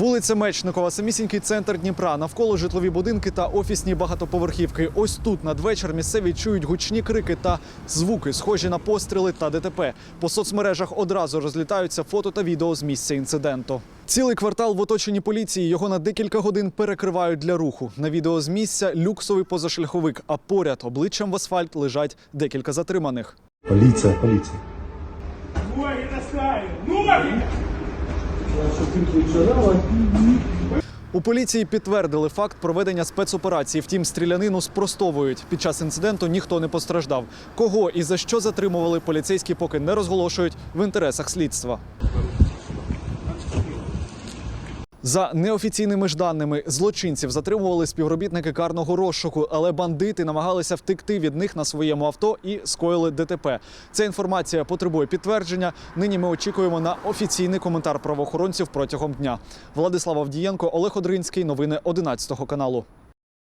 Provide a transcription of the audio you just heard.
Вулиця Мечникова, самісінький центр Дніпра, навколо житлові будинки та офісні багатоповерхівки. Ось тут надвечір місцеві чують гучні крики та звуки, схожі на постріли та ДТП. По соцмережах одразу розлітаються фото та відео з місця інциденту. Цілий квартал в оточенні поліції його на декілька годин перекривають для руху. На відео з місця люксовий позашляховик, а поряд обличчям в асфальт лежать декілька затриманих. Поліція, поліція. Ноги таскаю! Ноги! У поліції підтвердили факт проведення спецоперації. Втім, стрілянину спростовують. Під час інциденту ніхто не постраждав. Кого і за що затримували, поліцейські поки не розголошують в інтересах слідства. За неофіційними ж даними злочинців затримували співробітники карного розшуку, але бандити намагалися втекти від них на своєму авто і скоїли ДТП. Ця інформація потребує підтвердження. Нині ми очікуємо на офіційний коментар правоохоронців протягом дня. Владислав Авдієнко, Олег Одринський. Новини 11 каналу.